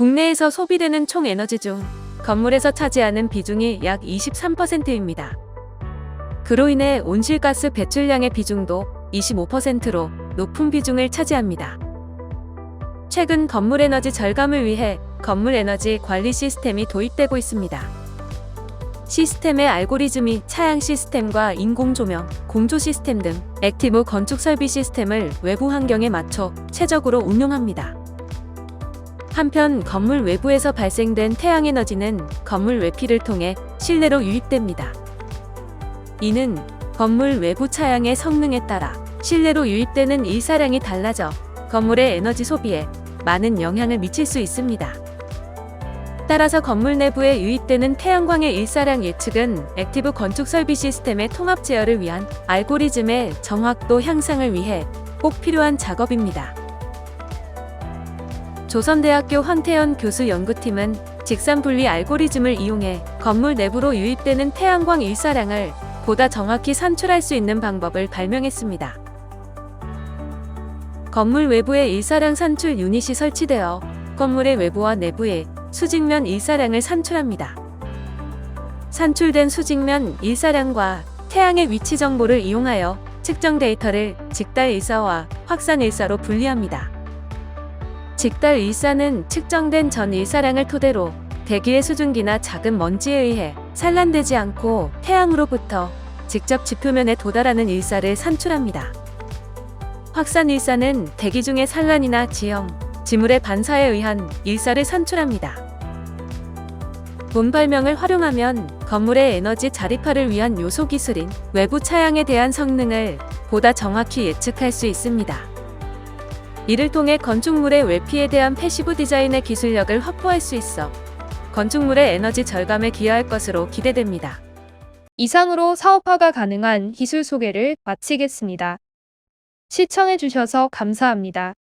국내에서 소비되는 총 에너지 중 건물에서 차지하는 비중이 약 23%입니다. 그로 인해 온실가스 배출량의 비중도 25%로 높은 비중을 차지합니다. 최근 건물 에너지 절감을 위해 건물 에너지 관리 시스템이 도입되고 있습니다. 시스템의 알고리즘이 차양 시스템과 인공 조명, 공조 시스템 등 액티브 건축 설비 시스템을 외부 환경에 맞춰 최적으로 운용합니다. 한편 건물 외부에서 발생된 태양 에너지는 건물 외피를 통해 실내로 유입됩니다. 이는 건물 외부 차양의 성능에 따라 실내로 유입되는 일사량이 달라져 건물의 에너지 소비에 많은 영향을 미칠 수 있습니다. 따라서 건물 내부에 유입되는 태양광의 일사량 예측은 액티브 건축 설비 시스템의 통합 제어를 위한 알고리즘의 정확도 향상을 위해 꼭 필요한 작업입니다. 조선대학교 황태현 교수 연구팀은 직산 분리 알고리즘을 이용해 건물 내부로 유입되는 태양광 일사량을 보다 정확히 산출할 수 있는 방법을 발명했습니다. 건물 외부에 일사량 산출 유닛이 설치되어 건물의 외부와 내부에 수직면 일사량을 산출합니다. 산출된 수직면 일사량과 태양의 위치 정보를 이용하여 측정 데이터를 직달 일사와 확산 일사로 분리합니다. 직달 일사는 측정된 전 일사량을 토대로 대기의 수증기나 작은 먼지에 의해 산란되지 않고 태양으로부터 직접 지표면에 도달하는 일사를 산출합니다. 확산 일사는 대기 중의 산란이나 지형, 지물의 반사에 의한 일사를 산출합니다. 본 발명을 활용하면 건물의 에너지 자립화를 위한 요소 기술인 외부 차양에 대한 성능을 보다 정확히 예측할 수 있습니다. 이를 통해 건축물의 외피에 대한 패시브 디자인의 기술력을 확보할 수 있어 건축물의 에너지 절감에 기여할 것으로 기대됩니다. 이상으로 사업화가 가능한 기술 소개를 마치겠습니다. 시청해주셔서 감사합니다.